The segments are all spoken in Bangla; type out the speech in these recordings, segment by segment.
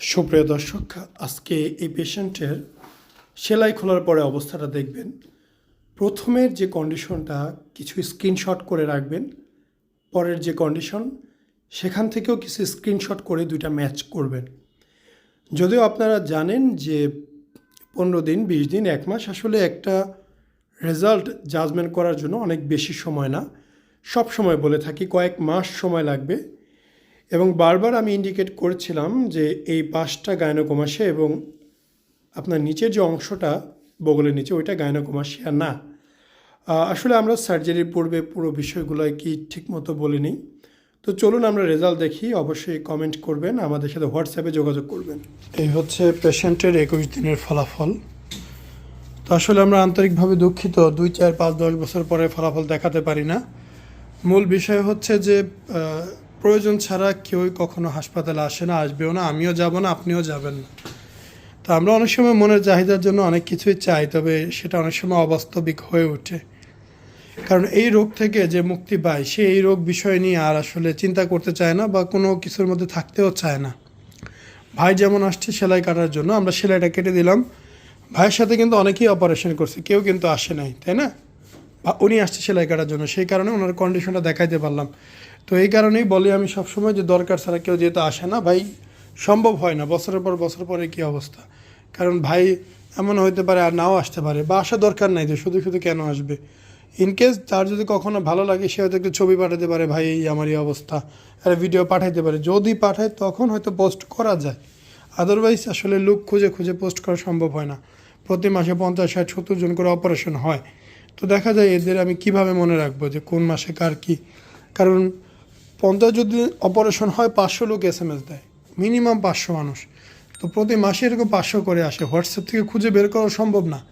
সুপ্রিয় দর্শক, আজকে এই পেশেন্টের সেলাই খোলার পরে অবস্থাটা দেখবেন। প্রথমের যে কন্ডিশনটা, কিছু স্ক্রিনশট করে রাখবেন। পরের যে কন্ডিশন, সেখান থেকেও কিছু স্ক্রিনশট করে দুইটা ম্যাচ করবেন। যদিও আপনারা জানেন যে পনেরো দিন, বিশ দিন, এক মাস আসলে একটা রেজাল্ট জাজমেন্ট করার জন্য অনেক বেশি সময় না। সব সময় বলে থাকি, কয়েক মাস সময় লাগবে। এবং বারবার আমি ইন্ডিকেট করেছিলাম যে এই পাশটা গায়নোকোমাসে এবং আপনার নিচের যে অংশটা বগলের নিচে, ওইটা গায়নোকোমাসিয়া না। আসলে আমরা সার্জারির পূর্বে পুরো বিষয়গুলো কি ঠিকমতো বলিনি। তো চলুন আমরা রেজাল্ট দেখি, অবশ্যই কমেন্ট করবেন, আমাদের সাথে হোয়াটসঅ্যাপে যোগাযোগ করবেন। এই হচ্ছে পেশেন্টের একুশ দিনের ফলাফল। তো আসলে আমরা আন্তরিকভাবে দুঃখিত, দুই, চার, পাঁচ, দশ বছর পরে ফলাফল দেখাতে পারি না। মূল বিষয় হচ্ছে যে প্রয়োজন ছাড়া কেউই কখনো হাসপাতালে আসে না, আসবেও না, আমিও যাব না, আপনিও যাবেন না। তো আমরা অনেক সময় মনের চাহিদার জন্য অনেক কিছুই চাই, তবে সেটা অনেক সময় অবাস্তবিক হয়ে ওঠে। কারণ এই রোগ থেকে যে মুক্তি পায়, সে এই রোগ বিষয় নিয়ে আর আসলে চিন্তা করতে চায় না বা কোনো কিছুর মধ্যে থাকতেও চায় না। ভাই যেমন আসছে সেলাই কাটার জন্য, আমরা সেলাইটা কেটে দিলাম। ভাইয়ের সাথে কিন্তু অনেকেই অপারেশন করছে, কেউ কিন্তু আসে নাই, তাই না? বা উনি আসছে সেলাই কাটার জন্য, সেই কারণে ওনার কন্ডিশনটা দেখাইতে পারলাম। তো এই কারণেই বলি আমি সবসময় যে দরকার ছাড়া কেউ যেহেতু আসে না। ভাই, সম্ভব হয় না। বছরের পর বছর পরে কী অবস্থা? কারণ ভাই, এমন হইতে পারে আর নাও আসতে পারে বা আসা দরকার নাই যে শুধু শুধু কেন আসবে। ইনকেস তার যদি কখনো ভালো লাগে, সে হয়তো একটু ছবি পাঠাতে পারে, ভাই, এই আমার এই অবস্থা। আর ভিডিও পাঠাইতে পারে। যদি পাঠায়, তখন হয়তো পোস্ট করা যায়। আদারওয়াইজ আসলে লুক খুঁজে খুঁজে পোস্ট করা সম্ভব হয় না। প্রতি মাসে পঞ্চাশ, ষাট, সত্তর জন করে অপারেশন হয়। তো দেখা যায় এদের আমি কীভাবে মনে রাখব যে কোন মাসে কার কি? কারণ পঞ্চাশ যদি অপারেশন হয়, পাঁচশো লোক এস এম এস দেয়। মিনিমাম পাঁচশো মানুষ। তো প্রতি মাসে এরকম পাঁচশো করে আসে। হোয়াটসঅ্যাপ থেকে খুঁজে বের করা সম্ভব না।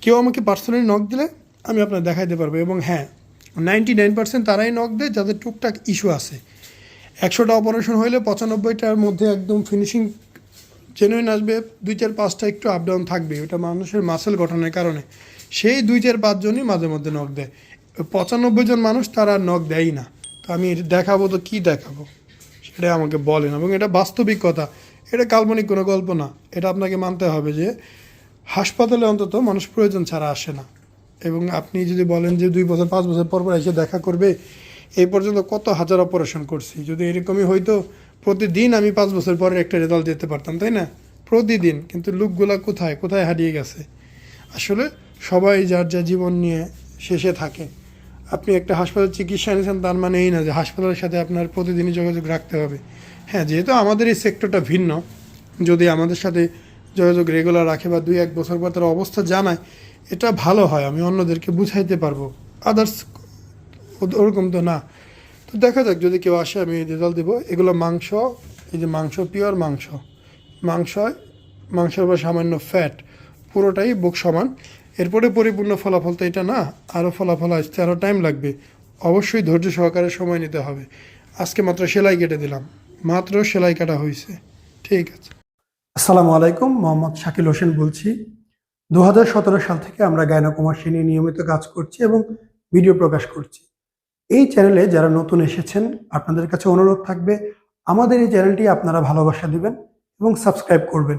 কেউ আমাকে পার্সোনালি নক দিলে আমি আপনার দেখাইতে পারব। এবং হ্যাঁ নাইনটি নাইন পার্সেন্ট তারাই নক দেয় যাদের টুকটাক ইস্যু আছে। একশোটা অপারেশন হইলে পঁচানব্বইটার মধ্যে একদম ফিনিশিং জেনুইন আসবে। দুই চার পাঁচটা একটু আপ ডাউন থাকবে। ওটা মানুষের মাসেল গঠনের কারণে। সেই দুই চার পাঁচজনই মাঝে মধ্যে নখ দেয়। পঁচানব্বই জন মানুষ তারা নখ দেয়ই না। তো আমি দেখাবো তো কী দেখাবো? সেটা আমাকে বলেন। এবং এটা বাস্তবিক কথা। এটা কাল্পনিক কোনো গল্প না। এটা আপনাকে মানতে হবে যে, হাসপাতালে অন্তত মানুষ প্রয়োজন ছাড়া আসে না। এবং আপনি যদি বলেন যে, দুই বছর, পাঁচ বছর পর পর এসে দেখা করবে, এই পর্যন্ত কত হাজার অপারেশন করছি। যদি এরকমই হইতো, প্রতিদিন আমি পাঁচ বছর পরে একটা রেজাল্ট দিতে পারতাম, তাই না? প্রতিদিন। কিন্তু লোকগুলা কোথায়? কোথায় হারিয়ে গেছে? আসলে সবাই যার যা জীবন নিয়ে শেষে থাকে। আপনি একটা হাসপাতাল চিকিৎসা নিয়েছেন, তার মানে এই না যে হাসপাতালের সাথে আপনার প্রতিদিনই যোগাযোগ রাখতে হবে। হ্যাঁ যেহেতু আমাদের এই সেক্টরটা ভিন্ন, যদি আমাদের সাথে যোগাযোগ রেগুলার রাখে বা দুই এক বছর পর তার অবস্থা জানায়, এটা ভালো হয়, আমি অন্যদেরকে বুঝাইতে পারব। আদার্স ওরকম তো না। তো দেখা যাক, যদি কেউ আসে, আমি রেজাল্ট দেবো। এগুলো মাংস, এই যে মাংস পিওর মাংস। মাংস মাংসের উপর সামান্য ফ্যাট পুরোটাই বুক সমান। এরপরে পরিপূর্ণ ফলাফল তো এটা না, আরও ফলাফল আসতে আরও টাইম লাগবে। অবশ্যই ধৈর্য সহকারে সময় নিতে হবে। আজকে মাত্র সেলাই কেটে দিলাম। মাত্র সেলাই কাটা হয়েছে। ঠিক আছে। আসসালামু আলাইকুম, মোহাম্মদ শাকিল হোসেন বলছি। দু হাজার সতেরো সাল থেকে আমরা গায়নাকুমাসী নিয়ে নিয়মিত কাজ করছি এবং ভিডিও প্রকাশ করছি। এই চ্যানেলে যারা নতুন এসেছেন, আপনাদের কাছে অনুরোধ থাকবে, আমাদের এই চ্যানেলটি আপনারা ভালোবাসা দিবেন এবং সাবস্ক্রাইব করবেন।